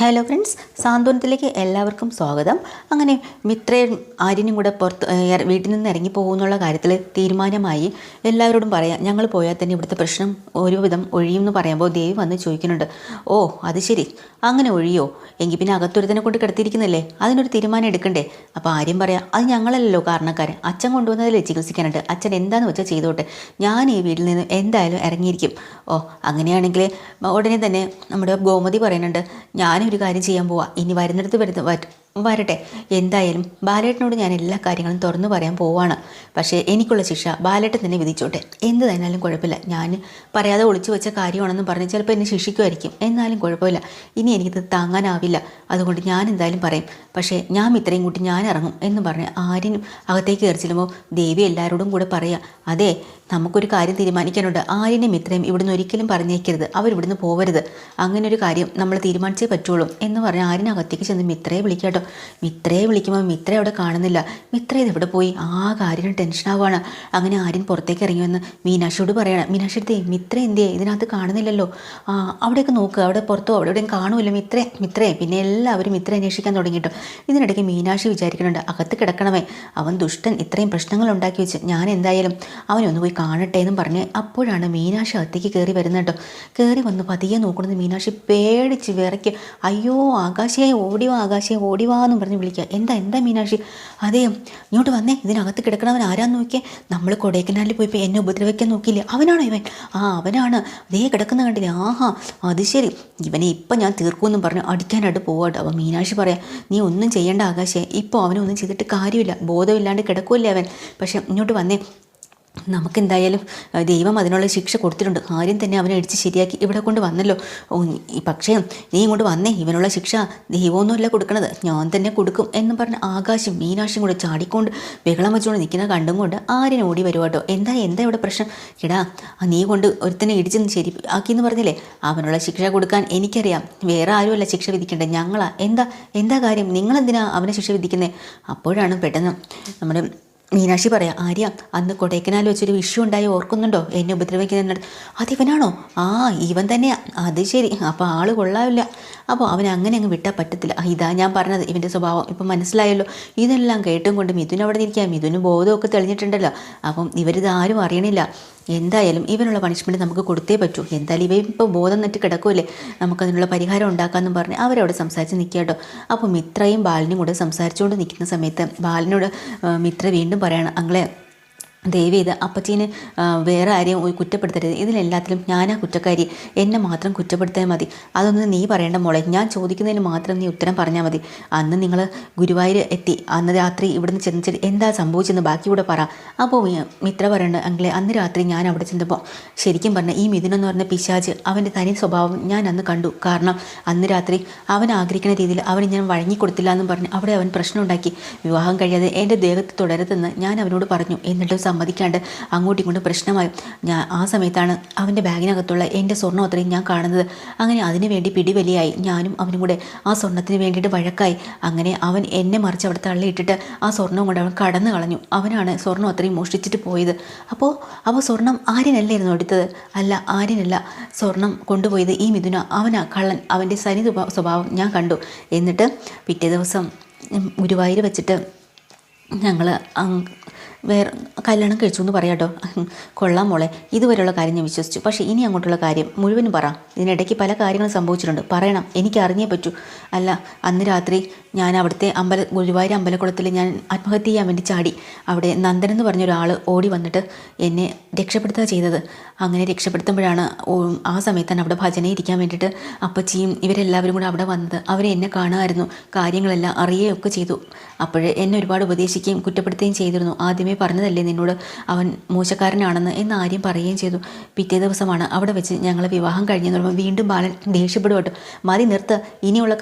Hello friends സാന്ത്വനത്തിലേക്ക് എല്ലാവർക്കും സ്വാഗതം. അങ്ങനെ മിത്രയും ആര്യനും കൂടെ പുറത്ത് വീട്ടിൽ നിന്ന് ഇറങ്ങി പോകുന്നുള്ള കാര്യത്തിൽ തീരുമാനമായി എല്ലാവരോടും പറയാം ഞങ്ങൾ പോയാൽ തന്നെ ഇവിടുത്തെ പ്രശ്നം ഒരുവിധം ഒഴിയും എന്ന് പറയുമ്പോൾ ദേവി വന്ന് ചോദിക്കുന്നുണ്ട്. ഓ അത് ശരി. അങ്ങനെ ഒഴിയോ? എങ്കിൽ പിന്നെ അകത്തൊരുത്തനെ കൊണ്ട് കിടത്തിയിരിക്കുന്നില്ലേ? അതിനൊരു തീരുമാനം എടുക്കണ്ടേ? അപ്പോൾ ആര്യം പറയാം അത് ഞങ്ങളല്ലല്ലോ കാരണക്കാരൻ. അച്ഛൻ കൊണ്ടുവന്നതിൽ ചികിത്സിക്കാനുണ്ട് അച്ഛൻ എന്താന്ന് വെച്ചാൽ ചെയ്തോട്ടെ. ഞാൻ ഈ വീട്ടിൽ നിന്ന് എന്തായാലും ഇറങ്ങിയിരിക്കും. ഓ അങ്ങനെയാണെങ്കിൽ ഉടനെ തന്നെ നമ്മുടെ ഗോമതി പറയുന്നുണ്ട് ഞാനൊരു കാര്യം ചെയ്യാൻ പോവാ. ഇനി വരുന്നിടത്ത് വരുന്ന വര- വരട്ടെ. എന്തായാലും ബാലേട്ടനോട് ഞാൻ എല്ലാ കാര്യങ്ങളും തുറന്നു പറയാൻ പോവാണ്. പക്ഷേ എനിക്കുള്ള ശിക്ഷ ബാലേട്ടൻ തന്നെ വിധിച്ചോട്ടെ. എന്ത് തന്നാലും കുഴപ്പമില്ല. ഞാൻ പറയാതെ ഒളിച്ചു വെച്ച കാര്യമാണെന്ന് പറഞ്ഞ് ചിലപ്പോൾ എന്നെ ശിക്ഷിക്കുമായിരിക്കും. എന്നാലും കുഴപ്പമില്ല. ഇനി എനിക്കിത് താങ്ങാനാവില്ല. അതുകൊണ്ട് ഞാൻ എന്തായാലും പറയും. പക്ഷേ ഞാൻ ഇത്രയും കൂട്ടി ഞാൻ ഇറങ്ങും എന്ന് പറഞ്ഞ് ആര്യനും അകത്തേക്ക് കയറി ചെല്ലുമ്പോൾ ദേവി എല്ലാവരോടും കൂടെ പറയുക അതെ നമുക്കൊരു കാര്യം തീരുമാനിക്കാനുണ്ട്. ആര്യനും ഇത്രയും ഇവിടുന്ന് ഒരിക്കലും പറഞ്ഞേക്കരുത്. അവരിവിടുന്ന് പോവരുത്. അങ്ങനെ ഒരു കാര്യം നമ്മൾ തീരുമാനിച്ചേ പറ്റുള്ളൂ എന്ന് പറഞ്ഞ് ആര്യനകത്തേക്ക് ചെന്ന് മിത്രയെ വിളിക്കാട്ടോ. മിത്രയെ വിളിക്കുമ്പോൾ മിത്ര അവിടെ കാണുന്നില്ല. മിത്ര ഇത് എവിടെ പോയി ആ കാര്യത്തിന് ടെൻഷനാവാണ് അങ്ങനെ ആര്യൻ പുറത്തേക്ക് ഇറങ്ങി വന്ന് മീനാക്ഷിയോട് പറയണം മീനാക്ഷി എടുത്തേ മിത്ര എന്തിയെ? ഇതിനകത്ത് കാണുന്നില്ലല്ലോ. ആ അവിടെയൊക്കെ നോക്കുക അവിടെ പുറത്തോ അവിടെ എവിടെയും കാണുമല്ലോ മിത്രേ മിത്രേ. പിന്നെ എല്ലാവരും മിത്ര അന്വേഷിക്കാൻ തുടങ്ങിയിട്ടു. ഇതിനിടയ്ക്ക് മീനാക്ഷി വിചാരിക്കുന്നുണ്ട് അകത്ത് കിടക്കണമേ. അവൻ ദുഷ്ടൻ ഇത്രയും പ്രശ്നങ്ങൾ ഉണ്ടാക്കി വെച്ച് ഞാൻ എന്തായാലും അവനെ ഒന്ന് പോയി കാണട്ടെ എന്നും പറഞ്ഞ് അപ്പോഴാണ് മീനാക്ഷി അകത്തേക്ക് കയറി വരുന്നത് കേട്ടോ. കയറി വന്ന് പതിയെ നോക്കുന്നത് മീനാക്ഷി പേടിച്ച് വിറയ്ക്ക് അയ്യോ ആകാശയെ ആകാശയായി ആകാശയെ ഓടിവാ എന്നും പറഞ്ഞ് വിളിക്കുക. എന്താ എന്താ മീനാക്ഷി? അതേ ഇങ്ങോട്ട് വന്നേ. ഇതിനകത്ത് കിടക്കണവൻ ആരാന്ന് നോക്കിയേ. നമ്മൾ കൊടൈക്കനാലിൽ പോയപ്പോൾ എന്നെ ഉപദ്രവിക്കാൻ നോക്കിയില്ലേ? അവനാണോ ഇവൻ? ആ അവനാണ്. അതേ കിടക്കുന്ന കണ്ടില്ലേ? ആഹാ അത് ശരി. ഇവനെ ഇപ്പം ഞാൻ തീർക്കുമെന്നും പറഞ്ഞു അടിക്കാനായിട്ട് പോവാട്ടോ. അപ്പോൾ മീനാക്ഷി പറയാം നീ ഒന്നും ചെയ്യേണ്ട ആകാശേ. ഇപ്പോൾ അവനൊന്നും ചെയ്തിട്ട് കാര്യമില്ല. ബോധമില്ലാണ്ട് കിടക്കുമല്ലേ അവൻ? പക്ഷേ ഇങ്ങോട്ട് വന്നേ. നമുക്കെന്തായാലും ദൈവം അതിനുള്ള ശിക്ഷ കൊടുത്തിട്ടുണ്ട്. ആരും തന്നെ അവനെ അടിച്ച് ശരിയാക്കി ഇവിടെ കൊണ്ട് വന്നല്ലോ. പക്ഷേ നീ ഇങ്ങോട്ട് വന്നേ ഇവനുള്ള ശിക്ഷ ദൈവമൊന്നുമല്ല കൊടുക്കണത്. ഞാൻ തന്നെ കൊടുക്കും എന്ന് പറഞ്ഞ് ആകാശം മീനാശം കൂടെ ചാടിക്കൊണ്ട് ബഹളം വെച്ചുകൊണ്ട് നിൽക്കുന്ന കണ്ടും കൊണ്ട് ആര്യൻ ഓടി വരുവാട്ടോ എന്താ എന്താ ഇവിടെ പ്രശ്നം? എടാ നീ കൊണ്ട് ഒരുത്തനെ ഇടിച്ചെന്ന് ശരി ആക്കിയെന്ന് പറഞ്ഞില്ലേ? അവനുള്ള ശിക്ഷ കൊടുക്കാൻ എനിക്കറിയാം. വേറെ ആരുമല്ല ശിക്ഷ വിധിക്കേണ്ടത്. ഞങ്ങളാ. എന്താ എന്താ കാര്യം? നിങ്ങളെന്തിനാ അവനെ ശിക്ഷ വിധിക്കുന്നത് അപ്പോഴാണ് പെട്ടെന്ന് നമ്മുടെ മീനാക്ഷി പറയാം ആര്യ അന്ന് കൊടൈക്കനാൽ വെച്ചൊരു വിഷു ഉണ്ടായി ഓർക്കുന്നുണ്ടോ? എന്നെ ഉപദ്രവിക്കുന്ന അതിവനാണോ ആ ഇവൻ തന്നെയാ. അത് ശരി അപ്പോൾ ആൾ കൊള്ളാവില്ല. അപ്പോൾ അവൻ അങ്ങനെ അങ്ങ് വിട്ടാൽ പറ്റത്തില്ല. ഇതാ ഞാൻ പറഞ്ഞത് ഇവന്റെ സ്വഭാവം ഇപ്പം മനസ്സിലായല്ലോ. ഇതെല്ലാം കേട്ടും കൊണ്ട് മിഥുൻ അവിടെ നിൽക്കുക മിഥുന് ബോധമൊക്കെ തെളിഞ്ഞിട്ടുണ്ടല്ലോ. അപ്പം ഇവരിത് ആരും അറിയണില്ല. എന്തായാലും ഇവനുള്ള പണിഷ്മെന്റ് നമുക്ക് കൊടുത്തേ പറ്റൂ. എന്തായാലും ഇവ ഇപ്പോൾ ബോധം നിട്ട് കിടക്കുമല്ലേ നമുക്കതിനുള്ള പരിഹാരം ഉണ്ടാക്കാമെന്നും പറഞ്ഞ് അവരവിടെ സംസാരിച്ച് നിൽക്കുക കേട്ടോ അപ്പോൾ മിത്രയും ബാലിനും കൂടെ സംസാരിച്ചുകൊണ്ട് നിൽക്കുന്ന സമയത്ത് ബാലിനോട് മിത്ര വീണ്ടും പറയണം. അങ്ങളെ ദയവ് ചെയ്ത് അപ്പച്ചീനെ വേറെ ആരെയും കുറ്റപ്പെടുത്തരുത്. ഇതിലെല്ലാത്തിലും ഞാനാ കുറ്റക്കാരി. എന്നെ മാത്രം കുറ്റപ്പെടുത്താൽ മതി. അതൊന്നും നീ പറയേണ്ട മോളെ. ഞാൻ ചോദിക്കുന്നതിന് മാത്രം നീ ഉത്തരം പറഞ്ഞാൽ മതി. അന്ന് നിങ്ങൾ ഗുരുവായൂർ എത്തി. അന്ന് രാത്രി ഇവിടുന്ന് ചെന്ന് എന്താ സംഭവിച്ചെന്ന് ബാക്കി കൂടെ പറ അപ്പോൾ മിത്ര പറയണ്ട അങ്കിളെ അന്ന് രാത്രി ഞാൻ അവിടെ ചെന്നപ്പോൾ ശരിക്കും പറഞ്ഞ ഈ മിഥുനെന്ന് പറഞ്ഞ പിശാജ് അവന്റെ തനി സ്വഭാവം ഞാൻ അന്ന് കണ്ടു. കാരണം അന്ന് രാത്രി അവൻ ആഗ്രഹിക്കുന്ന രീതിയിൽ അവന് ഞാൻ വഴങ്ങിക്കൊടുത്തില്ല എന്നും പറഞ്ഞ് അവിടെ അവൻ പ്രശ്നം ഉണ്ടാക്കി വിവാഹം കഴിയാതെ എന്റെ ദേഹത്ത് തുടരുതെന്ന് ഞാൻ അവനോട് പറഞ്ഞു. എന്നിട്ട് സമ്മതിക്കാണ്ട് അങ്ങോട്ടും ഇങ്ങോട്ടും പ്രശ്നമായി. ഞാൻ ആ സമയത്താണ് അവന്റെ ബാഗിനകത്തുള്ള എന്റെ സ്വർണം അത്രയും ഞാൻ കാണുന്നത്. അങ്ങനെ അതിനു വേണ്ടി പിടിവലിയായി. ഞാനും അവനും കൂടെ ആ സ്വർണത്തിന് വേണ്ടിയിട്ട് വഴക്കായി. അങ്ങനെ അവൻ എന്നെ മറിച്ച് അവിടെ തള്ളിയിട്ടിട്ട് ആ സ്വർണം കൊണ്ട് അവൻ കടന്നു കളഞ്ഞു. അവനാണ് സ്വർണം അത്രയും മോഷ്ടിച്ചിട്ട് പോയത്. അപ്പോൾ അവ സ്വർണം ആര്യനല്ലായിരുന്നു എടുത്തത്? അല്ല ആര്യനല്ല. സ്വർണം കൊണ്ടുപോയത് ഈ മിഥുന. അവനാ. കള്ളൻ. അവന്റെ സനി സ്വഭാവം ഞാൻ കണ്ടു. എന്നിട്ട് പിറ്റേ ദിവസം ഗുരുവായൂർ വെച്ചിട്ട് ഞങ്ങൾ വേറെ കല്യാണം കഴിച്ചു എന്ന് പറയാട്ടോ. കൊള്ളാം മോളെ. ഇതുവരെയുള്ള കാര്യം ഞാൻ വിശ്വസിച്ചു. പക്ഷേ ഇനി അങ്ങോട്ടുള്ള കാര്യം മുഴുവനും പറ. ഇതിനിടയ്ക്ക് പല കാര്യങ്ങളും സംഭവിച്ചിട്ടുണ്ട്. പറയണം. എനിക്ക് അറിഞ്ഞേ പറ്റൂ. അല്ല അന്ന് രാത്രി ഞാൻ അവിടുത്തെ അമ്പല ഗുരുവായൂർ അമ്പലക്കുളത്തിൽ ഞാൻ ആത്മഹത്യ ചെയ്യാൻ വേണ്ടി ചാടി. അവിടെ നന്ദൻ എന്ന് പറഞ്ഞ ഒരാൾ ഓടി വന്നിട്ട് എന്നെ രക്ഷപ്പെടുത്തുക ചെയ്തത്. അങ്ങനെ രക്ഷപ്പെടുത്തുമ്പോഴാണ് ആ സമയത്താണ് അവിടെ ഭജന ഇരിക്കാൻ വേണ്ടിയിട്ട് അപ്പച്ചിയും ഇവരെല്ലാവരും കൂടെ അവിടെ വന്നത്. അവരെ എന്നെ കാണുമായിരുന്നു. കാര്യങ്ങളെല്ലാം അറിയുകയൊക്കെ ചെയ്തു. അപ്പോഴേ എന്നെ ഒരുപാട് ഉപദേശിക്കുകയും കുറ്റപ്പെടുത്തുകയും ചെയ്തിരുന്നു. ആദ്യമേ പറഞ്ഞതല്ലേ നിന്നോട് അവൻ മോശക്കാരനാണെന്ന് എന്ന് ആര്യം പറയുകയും ചെയ്തു. പിറ്റേ ദിവസമാണ് അവിടെ വെച്ച് ഞങ്ങൾ വിവാഹം കഴിഞ്ഞെന്ന് പറയുമ്പോൾ വീണ്ടും ബാലൻ ദേഷ്യപ്പെടും കേട്ടോ മതി നിർത്ത് ഇനിയുള്ള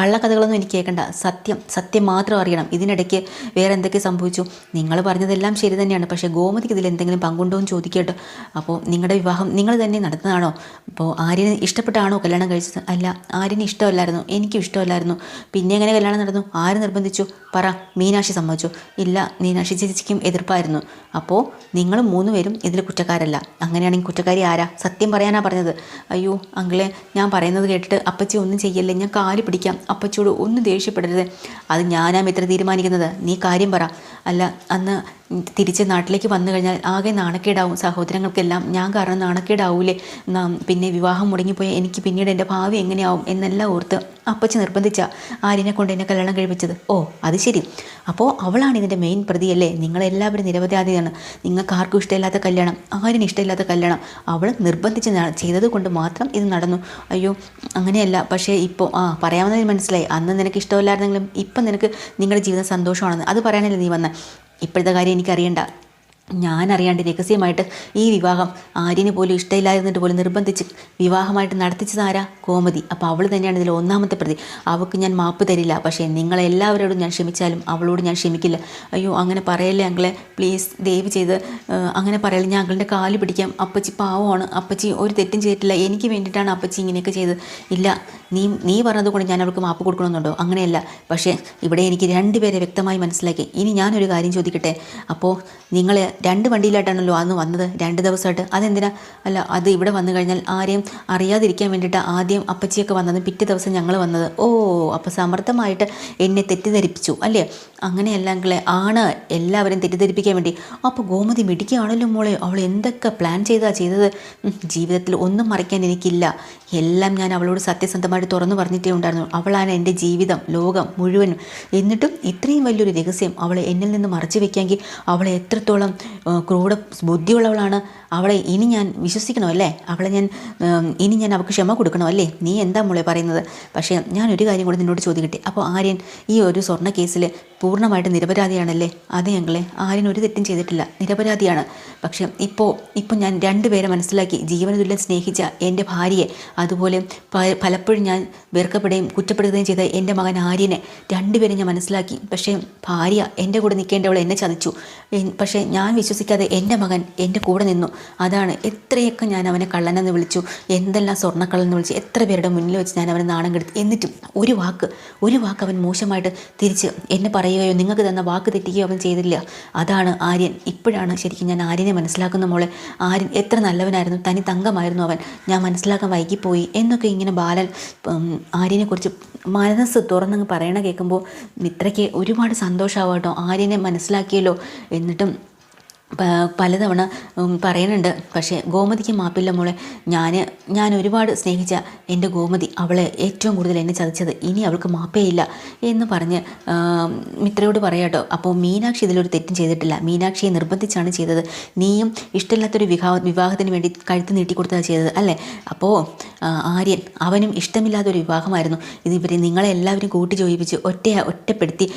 കള്ളക്കഥകളൊന്നും എനിക്ക് കേൾക്കണ്ട. സത്യം സത്യം മാത്രം അറിയണം. ഇതിനിടയ്ക്ക് വേറെ എന്തൊക്കെ സംഭവിച്ചു? നിങ്ങൾ പറഞ്ഞതെല്ലാം ശരി തന്നെയാണ്. പക്ഷേ ഗോമതിക്ക് ഇതിൽ എന്തെങ്കിലും പങ്കുണ്ടോ എന്ന് ചോദിക്കട്ടെ അപ്പോൾ നിങ്ങളുടെ വിവാഹം നിങ്ങൾ തന്നെ നടത്തുന്നതാണോ? അപ്പോൾ ആര്യന് ഇഷ്ടപ്പെട്ടാണോ കല്യാണം കഴിച്ചത്? അല്ല ആര്യന് ഇഷ്ടമല്ലായിരുന്നു. എനിക്കും ഇഷ്ടമല്ലായിരുന്നു. പിന്നെ എങ്ങനെ കല്യാണം നടന്നു? ആര് നിർബന്ധിച്ചു? പറ. മീനാക്ഷി സമ്മതിച്ചു. ഇല്ല മീനാക്ഷി ചേച്ചിക്കും എതിർപ്പായിരുന്നു. അപ്പോൾ നിങ്ങൾ മൂന്ന് പേരും ഇതിൽ കുറ്റക്കാരല്ല. അങ്ങനെയാണെങ്കിൽ കുറ്റക്കാരി ആരാ? സത്യം പറയാനാ പറഞ്ഞത്. അയ്യോ അങ്കിളെ ഞാൻ പറയുന്നത് കേട്ടിട്ട് അപ്പച്ചി ഒന്നും ചെയ്യല്ലേ? ഞാൻ കാൽ പിടിക്കാം. അപ്പച്ചിയോട് ഒന്നും ദേഷ്യപ്പെടരുത് അത് ഞാനാ മിത്ര തീരുമാനിക്കുന്നത്. നീ കാര്യം പറ. അല്ല അന്ന് തിരിച്ച് നാട്ടിലേക്ക് വന്നു കഴിഞ്ഞാൽ ആകെ നാണക്കേടാവും സഹോദരങ്ങൾക്കെല്ലാം. ഞാൻ കാരണം നാണക്കേടാവൂലേ? പിന്നെ വിവാഹം മുടങ്ങിപ്പോയാൽ എനിക്ക് പിന്നീട് എന്റെ ഭാവി എങ്ങനെയാവും എന്നെല്ലാം ഓർത്ത് അപ്പച്ചി നിർബന്ധിച്ച ആര്യനെ കൊണ്ട് എന്നെ കല്യാണം കഴിപ്പിച്ചത്. ഓ അത് ശരി. അപ്പോൾ അവളാണ് ഇതിന്റെ മെയിൻ പ്രതിയല്ലേ? നിങ്ങളെല്ലാവരും നിരവധിയാണ് നിങ്ങൾക്ക് ആർക്കും ഇഷ്ടമില്ലാത്ത കല്യാണം ആരും ഇഷ്ടമില്ലാത്ത കല്യാണം. അവൾ നിർബന്ധിച്ച് ചെയ്തത് കൊണ്ട് മാത്രം ഇത് നടന്നു. അയ്യോ അങ്ങനെയല്ല. പക്ഷേ ഇപ്പോൾ ആ പറയാവുന്നതിൽ മനസ്സിലായി. അന്ന് നിനക്ക് ഇഷ്ടമില്ലായിരുന്നെങ്കിലും ഇപ്പം നിനക്ക് നിങ്ങളുടെ ജീവിതം സന്തോഷമാണെന്ന്. അത് പറയാനല്ലേ നീ വന്നത് ഇപ്പോഴത്തെ കാര്യം എനിക്കറിയണ്ട. ഞാൻ അറിയാണ്ട് രഹസ്യമായിട്ട് ഈ വിവാഹം ആര്യന് പോലും ഇഷ്ടമില്ലായിരുന്നിട്ട് പോലും നിർബന്ധിച്ച് വിവാഹമായിട്ട് നടത്തിച്ചതാരാ കോമതി അപ്പോൾ അവൾ തന്നെയാണ് ഇതിൽ ഒന്നാമത്തെ പ്രതി. അവൾക്ക് ഞാൻ മാപ്പ് തരില്ല. പക്ഷേ നിങ്ങളെല്ലാവരോടും ഞാൻ ക്ഷമിച്ചാലും അവളോട് ഞാൻ ക്ഷമിക്കില്ല. അയ്യോ അങ്ങനെ പറയല്ലേ അങ്കിളെ? പ്ലീസ് ദയവ് ചെയ്ത് അങ്ങനെ പറയല്ലേ. ഞാൻ അങ്കിളിന്റെ കാൽ പിടിക്കാം. അപ്പച്ചി പാവമാണ്. അപ്പച്ചി ഒരു തെറ്റും ചെയ്തിട്ടില്ല. എനിക്ക് വേണ്ടിയിട്ടാണ് അപ്പച്ചി ഇങ്ങനെയൊക്കെ ചെയ്ത് ഇല്ല നീ നീ പറഞ്ഞത് കൊണ്ട് ഞാൻ അവൾക്ക് മാപ്പ് കൊടുക്കണമെന്നുണ്ടോ? അങ്ങനെയല്ല. പക്ഷേ ഇവിടെ എനിക്ക് രണ്ടുപേരെ വ്യക്തമായി മനസ്സിലാക്കി. ഇനി ഞാനൊരു കാര്യം ചോദിക്കട്ടെ? അപ്പോൾ നിങ്ങൾ രണ്ട് വണ്ടിയിലായിട്ടാണല്ലോ അന്ന് വന്നത്. രണ്ട് ദിവസമായിട്ട്. അതെന്തിനാ? അല്ല അത് ഇവിടെ വന്നു കഴിഞ്ഞാൽ ആരെയും അറിയാതിരിക്കാൻ വേണ്ടിയിട്ട് ആദ്യം അപ്പച്ചിയൊക്കെ വന്നത് പിറ്റേ ദിവസം ഞങ്ങൾ വന്നത്. ഓ അപ്പോൾ സമർത്ഥമായിട്ട് എന്നെ തെറ്റിദ്ധരിപ്പിച്ചു അല്ലേ? അങ്ങനെയല്ലെങ്കിൽ ആണ് എല്ലാവരും തെറ്റിദ്ധരിപ്പിക്കാൻ വേണ്ടി. അപ്പോൾ ഗോമതി മിടിക്കുകയാണല്ലോ മോളെ. അവൾ എന്തൊക്കെ പ്ലാൻ ചെയ്താ ചെയ്തത്? ജീവിതത്തിൽ ഒന്നും മറയ്ക്കാൻ എനിക്കില്ല. എല്ലാം ഞാൻ അവളോട് സത്യസന്ധമായിട്ട് തുറന്നു പറഞ്ഞിട്ടേ ഉണ്ടായിരുന്നു. അവളാണ് എന്റെ ജീവിതം ലോകം മുഴുവനും. എന്നിട്ടും ഇത്രയും വലിയൊരു രഹസ്യം അവളെ എന്നിൽ നിന്ന് മറച്ചു വെക്കാമെങ്കിൽ അവളെ എത്രത്തോളം ആ, ക്രൂര ബുദ്ധിയുള്ളവളാണ്. അവളെ ഇനി ഞാൻ വിശ്വസിക്കണോ അല്ലേ അവളെ ഞാൻ ഇനി ഞാൻ അവൾക്ക് ക്ഷമ കൊടുക്കണോ അല്ലേ നീ എന്താ മോളെ പറയുന്നത്? പക്ഷേ ഞാൻ ഒരു കാര്യം കൂടി നിന്നോട് ചോദിക്കട്ടെ. അപ്പോൾ ആര്യൻ ഈ ഒരു സ്വർണ കേസിൽ പൂർണമായിട്ട് നിരപരാധിയാണല്ലേ? അതെ ഞങ്ങളെ ആര്യൻ ഒരു തെറ്റും ചെയ്തിട്ടില്ല. നിരപരാധിയാണ്. പക്ഷേ ഇപ്പോൾ ഇപ്പോൾ ഞാൻ രണ്ടുപേരെ മനസ്സിലാക്കി ജീവനതുല്യം സ്നേഹിച്ച എന്റെ ഭാര്യയെ അതുപോലെ പലപ്പോഴും ഞാൻ വെറുക്കപ്പെടുകയും കുറ്റപ്പെടുകയും ചെയ്ത എന്റെ മകൻ ആര്യനെ രണ്ടുപേരെ ഞാൻ മനസ്സിലാക്കി. പക്ഷേ ഭാര്യ എന്റെ കൂടെ നിൽക്കേണ്ടവൾ എന്നെ ചതിച്ചു. പക്ഷേ ഞാൻ വിശ്വസിക്കാതെ എന്റെ മകൻ എന്റെ കൂടെ നിന്നു. അതാണ് എത്രയൊക്കെ ഞാൻ അവനെ കള്ളനെന്ന് വിളിച്ചു എന്തെല്ലാം സ്വർണക്കള്ളെന്ന് വിളിച്ചു എത്ര പേരുടെ മുന്നിൽ വെച്ച് ഞാൻ അവനെ നാണം കെടുത്തി. എന്നിട്ടും ഒരു വാക്ക് ഒരു വാക്ക് അവൻ മോശമായിട്ട് തിരിച്ച് എന്നെ പറയുകയോ നിങ്ങൾക്ക് തന്ന വാക്ക് തെറ്റുകയോ അവൻ ചെയ്തില്ല. അതാണ് ആര്യൻ. ഇപ്പോഴാണ് ശരിക്കും ഞാൻ ആര്യനെ മനസ്സിലാക്കുന്ന മോളെ. ആര്യൻ എത്ര നല്ലവനായിരുന്നു തനി തങ്കമായിരുന്നു അവൻ. ഞാൻ മനസ്സിലാക്കാൻ വൈകിപ്പോയി എന്നൊക്കെ ഇങ്ങനെ ബാലൻ ആര്യനെക്കുറിച്ച് മനസ്സ് തുറന്നങ്ങ് പറയണ കേൾക്കുമ്പോൾ മിത്രയ്ക്ക് ഒരുപാട് സന്തോഷമാവട്ടോ ആര്യനെ മനസ്സിലാക്കിയല്ലോ. എന്നിട്ടും പലതവണ പറയുന്നുണ്ട്. പക്ഷേ ഗോമതിക്ക് മാപ്പില്ല മോളെ. ഞാൻ ഞാൻ ഒരുപാട് സ്നേഹിച്ച എന്റെ ഗോമതി അവളെ ഏറ്റവും കൂടുതൽ എന്നെ ചതിച്ചത്. ഇനി അവൾക്ക് മാപ്പേയില്ല എന്ന് പറഞ്ഞ് മിത്രയോട് പറയാട്ടോ അപ്പോൾ മീനാക്ഷി ഇതിലൊരു തെറ്റും ചെയ്തിട്ടില്ല. മീനാക്ഷിയെ നിർബന്ധിച്ചാണ് ചെയ്തത്. നീയും ഇഷ്ടമില്ലാത്തൊരു വിവാഹ വിവാഹത്തിന് വേണ്ടി കഴുത്ത് നീട്ടിക്കൊടുത്താണ് ചെയ്തത് അല്ലേ? അപ്പോൾ ആര്യൻ അവനും ഇഷ്ടമില്ലാത്തൊരു വിവാഹമായിരുന്നു. ഇത് ഇവരെ നിങ്ങളെ എല്ലാവരും കൂട്ടി ചോദിപ്പിച്ച് ഒറ്റ ഒറ്റപ്പെടുത്തി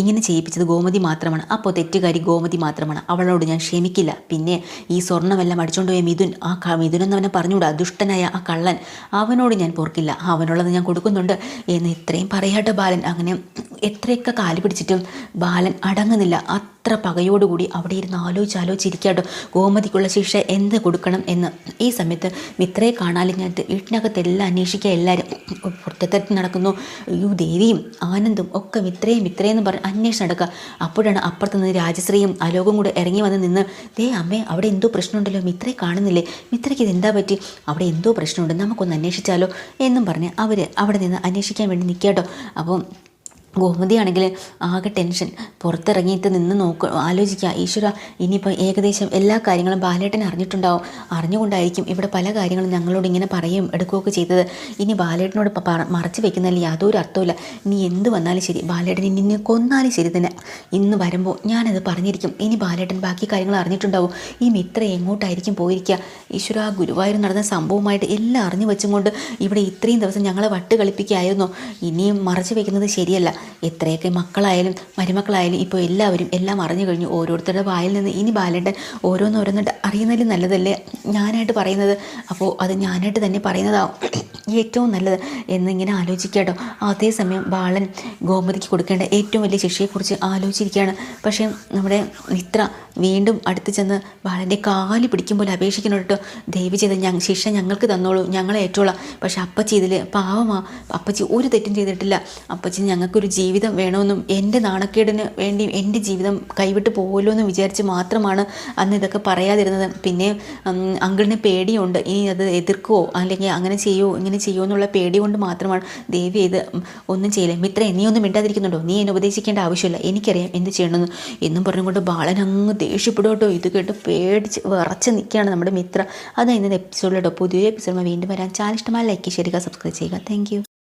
ഇങ്ങനെ ചെയ്യിപ്പിച്ചത് ഗോമതി മാത്രമാണ്. അപ്പോൾ തെറ്റുകാരി ഗോമതി മാത്രമാണ്. അവളോട് ഞാൻ ക്ഷമിക്കില്ല. പിന്നെ ഈ സ്വർണമെല്ലാം അടിച്ചുകൊണ്ട് പോയ മിഥുൻ ആ മിഥുനെന്ന് അവനെ പറഞ്ഞുകൂടാ. ദുഷ്ടനായ ആ കള്ളൻ. അവനോട് ഞാൻ പോർക്കില്ല. അവനുള്ളത് ഞാൻ കൊടുക്കുന്നുണ്ട് എന്ന് ഇത്രയും പറയാട്ടോ ബാലൻ. അങ്ങനെ എത്രയൊക്കെ കാൽ പിടിച്ചിട്ടും ബാലൻ അടങ്ങുന്നില്ല. അത്ര പകയോടുകൂടി അവിടെ ഇരുന്ന് ആലോചിച്ച് ആലോചിച്ചിരിക്കാട്ടോ ഗോമതിക്കുള്ള ശിക്ഷ എന്ത് കൊടുക്കണം എന്ന്. ഈ സമയത്ത് മിത്രയെ കാണാലിഞ്ഞായിട്ട് വീട്ടിനകത്ത് എല്ലാം അന്വേഷിക്കുക എല്ലാവരും പുറത്തെത്തരത്തിൽ നടക്കുന്നു. യു ദേവിയും ആനന്ദും ഒക്കെ മിത്രയും മിത്രയെന്ന് പറഞ്ഞ് അന്വേഷണം നടക്കുക. അപ്പോഴാണ് അപ്പുറത്ത് നിന്ന് രാജശ്രീയും അലോകും കൂടെ ഇറങ്ങി വന്ന് നിന്ന് ദേ അമ്മേ അവിടെ എന്തോ പ്രശ്നമുണ്ടല്ലോ മിത്രയെ കാണുന്നില്ലേ? മിത്രയ്ക്ക് എന്താ പറ്റി? അവിടെ എന്തോ പ്രശ്നമുണ്ട് നമുക്കൊന്ന് അന്വേഷിച്ചാലോ എന്നും പറഞ്ഞ് അവർ അവിടെ നിന്ന് അന്വേഷിക്കാൻ വേണ്ടി നിൽക്കാട്ടോ അപ്പം ഗോമതിയാണെങ്കിൽ ആകെ ടെൻഷൻ പുറത്തിറങ്ങിയിട്ട് നിന്ന് നോക്ക ആലോചിക്കുക. ഈശ്വര ഇനിയിപ്പോൾ ഏകദേശം എല്ലാ കാര്യങ്ങളും ബാലേട്ടൻ അറിഞ്ഞിട്ടുണ്ടാവും. അറിഞ്ഞുകൊണ്ടായിരിക്കും ഇവിടെ പല കാര്യങ്ങളും ഞങ്ങളോട് ഇങ്ങനെ പറയുകയും എടുക്കുകയൊക്കെ ചെയ്തത്. ഇനി ബാലേട്ടനോട് മറച്ചു വെക്കുന്നതിൽ യാതൊരു അർത്ഥമില്ല ഇനി എന്ത് വന്നാലും ശരി ബാലേട്ടൻ ഇനി എന്നെ കൊന്നാലും ശരി തന്നെ. ഇന്ന് വരുമ്പോൾ ഞാനത് പറഞ്ഞിരിക്കും. ഇനി ബാലേട്ടൻ ബാക്കി കാര്യങ്ങൾ അറിഞ്ഞിട്ടുണ്ടാവും. ഈ മിത്ര എങ്ങോട്ടായിരിക്കും പോയിരിക്കുക? ഈശ്വര ഗുരുവായൂർ നടന്ന സംഭവമായിട്ട് എല്ലാം അറിഞ്ഞു വെച്ചും കൊണ്ട് ഇവിടെ ഇത്രയും ദിവസം ഞങ്ങളെ വട്ട് കളിപ്പിക്കുകയായിരുന്നോ ഇനിയും മറച്ചു വെക്കുന്നത് ശരിയല്ല. എത്രയൊക്കെ മക്കളായാലും മരുമക്കളായാലും ഇപ്പോൾ എല്ലാവരും എല്ലാം അറിഞ്ഞു കഴിഞ്ഞു ഓരോരുത്തരുടെ വായിൽ നിന്ന് ഇനി ബാലേട്ടൻ ഓരോന്നോരോന്നിട്ട് അറിയുന്നതിലും നല്ലതല്ലേ? ഞാനായിട്ട് പറയുന്നത്. അപ്പോൾ അത് ഞാനായിട്ട് തന്നെ പറയുന്നതാവും. ഏറ്റവും നല്ലത് എന്നിങ്ങനെ ആലോചിക്കാട്ടോ. അതേസമയം ബാലൻ ഗോമതിക്ക് കൊടുക്കേണ്ട ഏറ്റവും വലിയ ശിക്ഷയെക്കുറിച്ച് ആലോചിച്ചിരിക്കുകയാണ്. പക്ഷേ നമ്മുടെ മിത്ര വീണ്ടും അടുത്ത് ചെന്ന് ബാലന്റെ കാലി പിടിക്കും പോലെ അപേക്ഷിക്കണം കേട്ടോ ദയവ് ചെയ്ത് ഞങ്ങൾ ശിക്ഷ ഞങ്ങൾക്ക് തന്നോളൂ ഞങ്ങളെ ഏറ്റോളാം പക്ഷേ അപ്പച്ചി ഇതിൽ പാവമാ. അപ്പച്ചി ഒരു തെറ്റും ചെയ്തിട്ടില്ല. അപ്പച്ചി ഞങ്ങൾക്കൊരു ജീവിതം വേണമെന്നും എന്റെ നാണക്കേടിന് വേണ്ടി എന്റെ ജീവിതം കൈവിട്ട് പോകുമല്ലോ എന്ന് വിചാരിച്ച് മാത്രമാണ് അന്ന് ഇതൊക്കെ പറയാതിരുന്നത്. പിന്നെ അങ്കിളിന് പേടിയുണ്ട്. ഇനി അത് എതിർക്കുമോ അല്ലെങ്കിൽ അങ്ങനെ ചെയ്യുമോ ഇങ്ങനെ ചെയ്യുമോ എന്നുള്ള പേടി കൊണ്ട് മാത്രമാണ് ദേവി ഇത് ഒന്നും ചെയ്യില്ല? മിത്ര നീ ഒന്നും മിണ്ടാതിരിക്കുന്നുണ്ടോ? നീ എന്നെ ഉപദേശിക്കേണ്ട ആവശ്യമില്ല. എനിക്കറിയാം എന്ത് ചെയ്യണമെന്ന്. എന്നും പറഞ്ഞുകൊണ്ട് ബാലൻ അങ്ങ് ദേഷ്യപ്പെടുകട്ടോ ഇത് കേട്ട് പേടിച്ച് വിറച്ച് നിൽക്കുകയാണ് നമ്മുടെ മിത്ര. അതാണ് ഇന്നത്തെ എപ്പിസോഡിലോട്ടോ പുതിയ എപ്പിസോഡ് വീണ്ടും വരാൻ ചാനൽ ഇഷ്ടമായ ലൈക്ക് ചെയ്യുക സബ്സ്ക്രൈബ് ചെയ്യുക. താങ്ക്